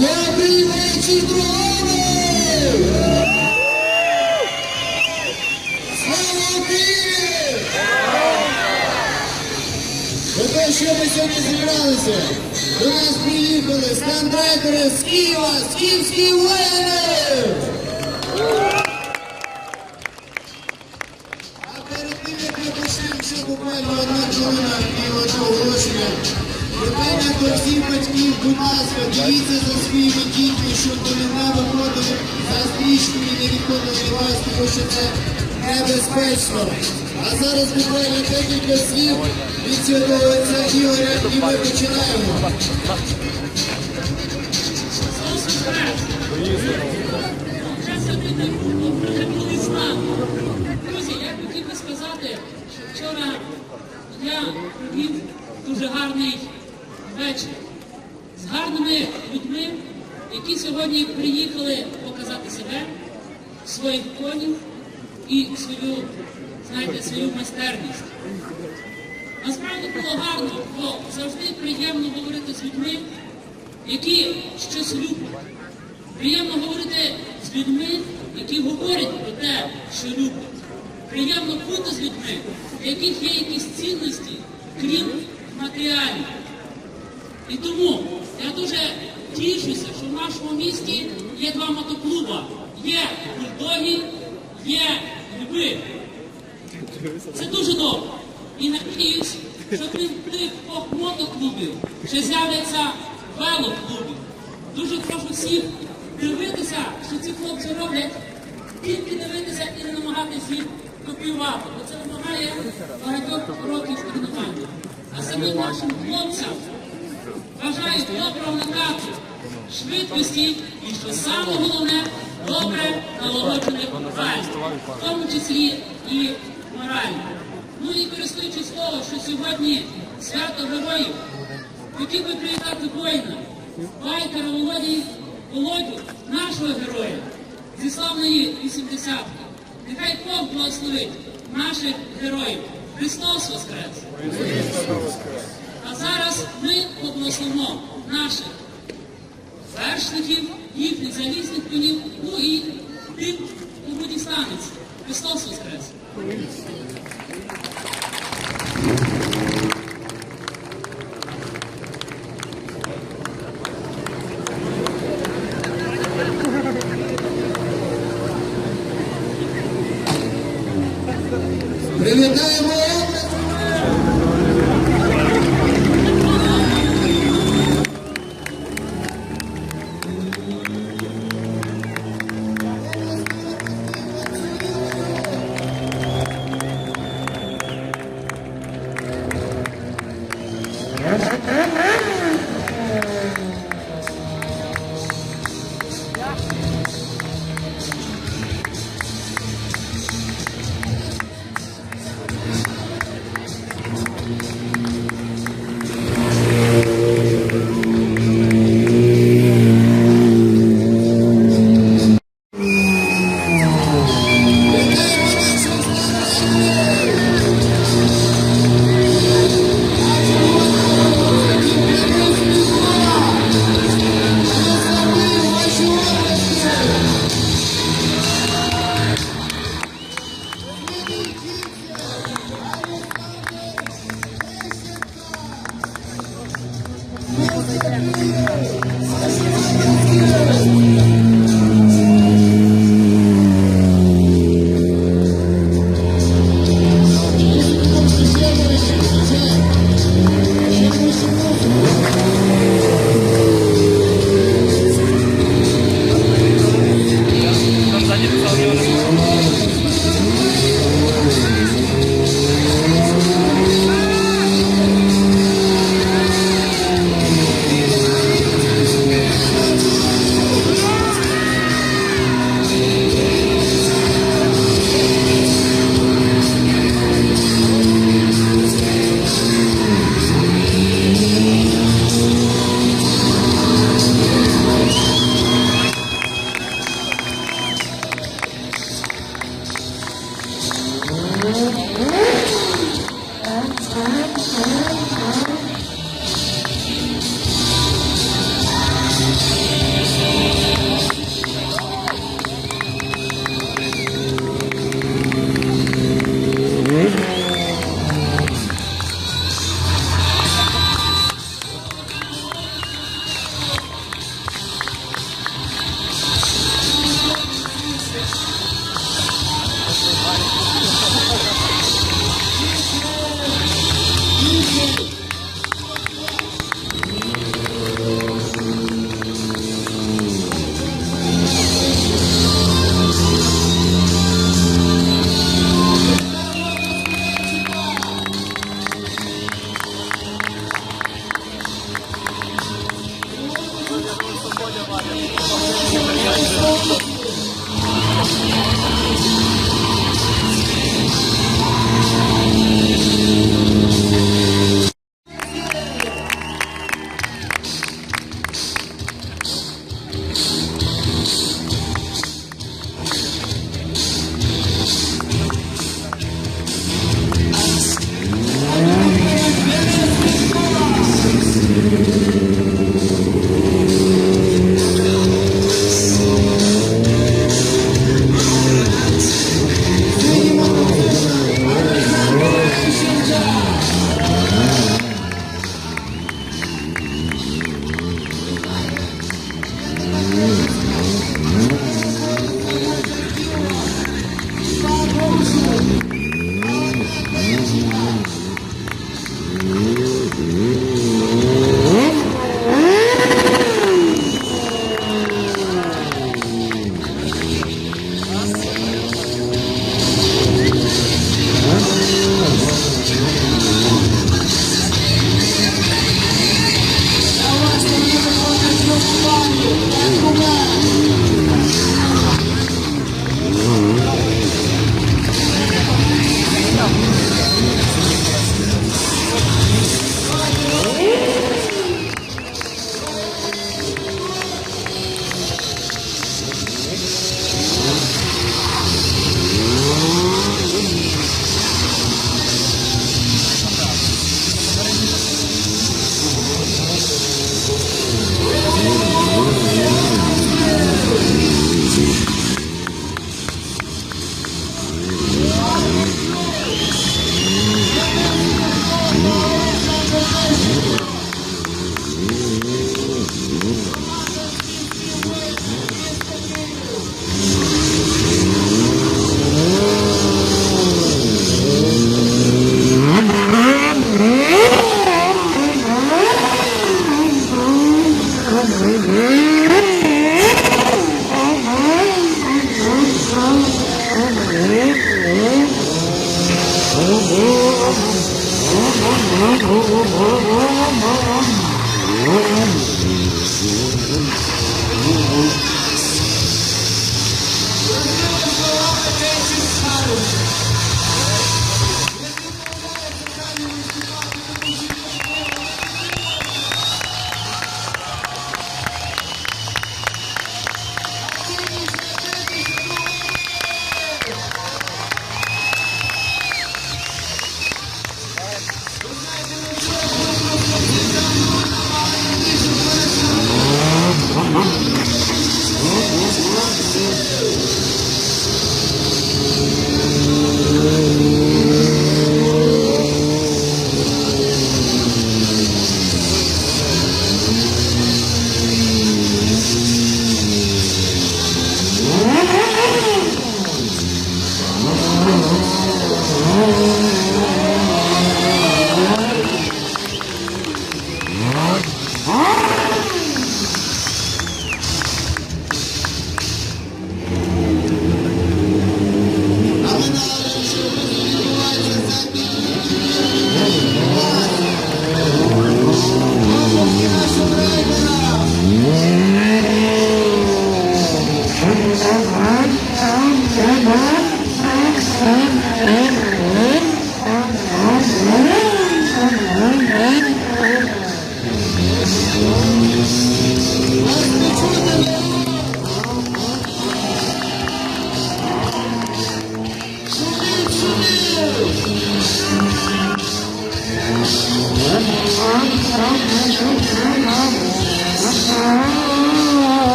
Добрий вечір, колеги! Слава Україні! Ото що ми сьогодні зібралися? До нас приїхали стендайдери з Києва, з київські воїни! А перед тим, як ми почнемо, ще буквально одна хвилина і оголошення. Питання до всіх батьків, будь ласка, дивіться за своїми дітьми, щоб вони не виходили за стрічку і не відходили вас, тому що це небезпечно. А зараз буквально декілька слів від святого отця Ігоря, і ми починаємо. Друзі, я хотів би сказати, що вчора я провів дуже гарний вечір з гарними людьми, які сьогодні приїхали показати себе, своїх конів і свою, знаєте, свою майстерність. Насправді було гарно, бо завжди приємно говорити з людьми, які щось люблять. Приємно говорити з людьми, які говорять про те, що люблять. Приємно бути з людьми, в яких є якісь цінності, крім матеріалів. І тому я дуже тішуся, що в нашому місті є два мотоклуба. Є бульдоги, є льви. Це дуже добре. І надіюсь, що крім тих двох мотоклубів ще з'являться велоклуби. Дуже прошу всіх дивитися, що ці хлопці роблять, тільки дивитися і не намагатися їх копіювати, бо це вимагає багатьох років тренування. А самим нашим хлопцям бажаю доброго накату, швидкості і, що саме головне, добре налагоджених правил, в тому числі і морально. Ну і користуючись того, що сьогодні свято героїв, хотів би привітати воїна, байкера Володі Володю, нашого героя, зі славної 80-ки. Нехай Бог благословить наших героїв. Христос Воскрес! Христос Воскрес! А зараз ми поблагословимо наших вершників, їхніх залізних конів, ну і тих, кому дістанеться. Христос Воскрес!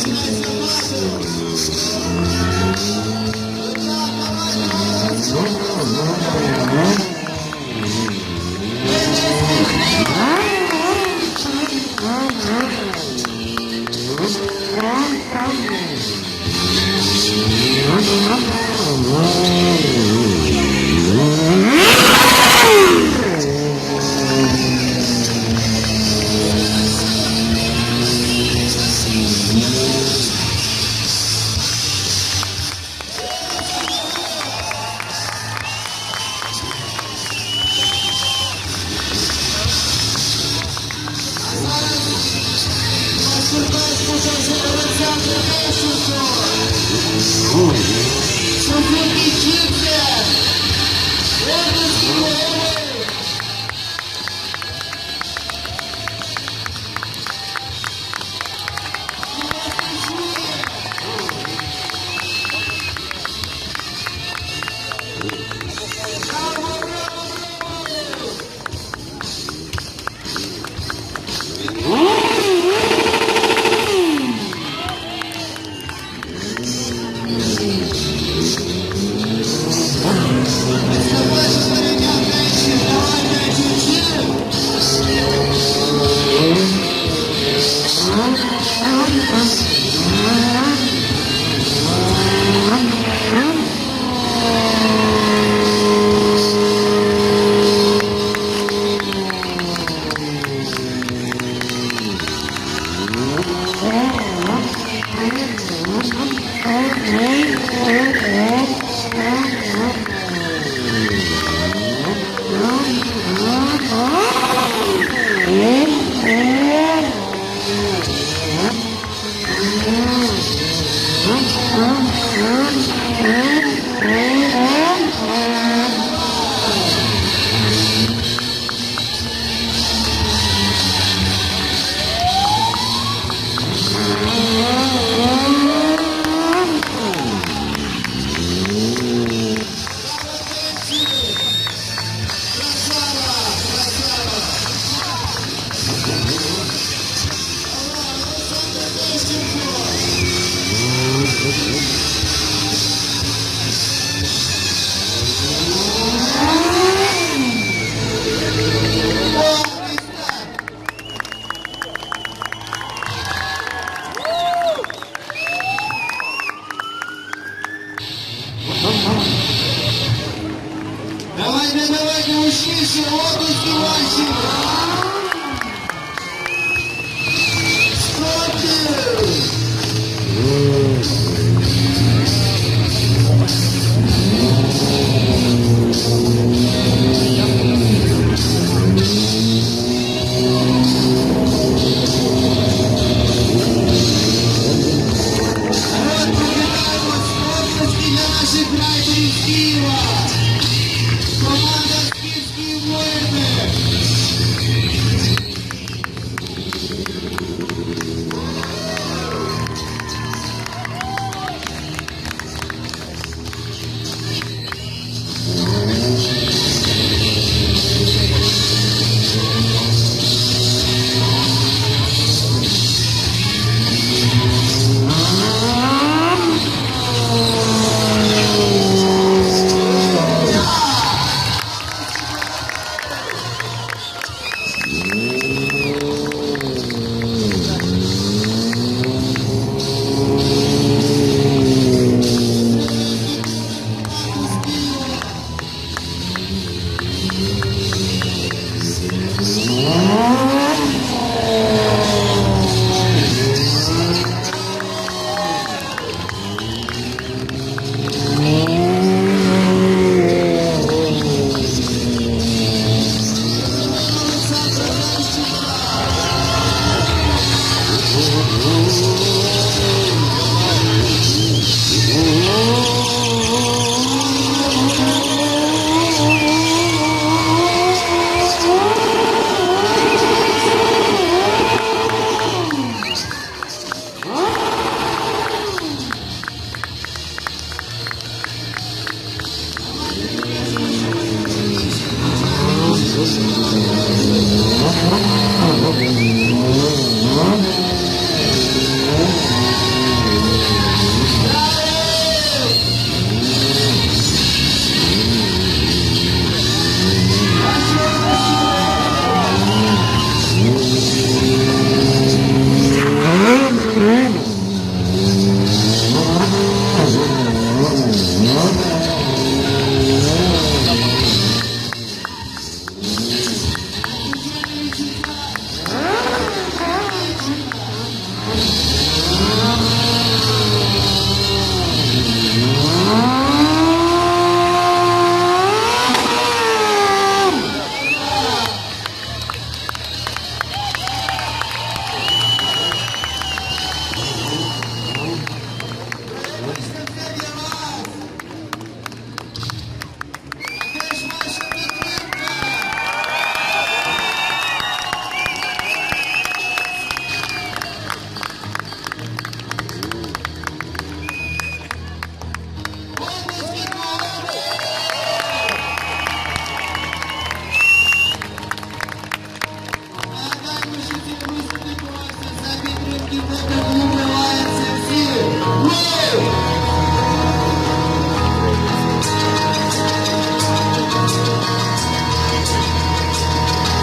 Thank you. Ooh.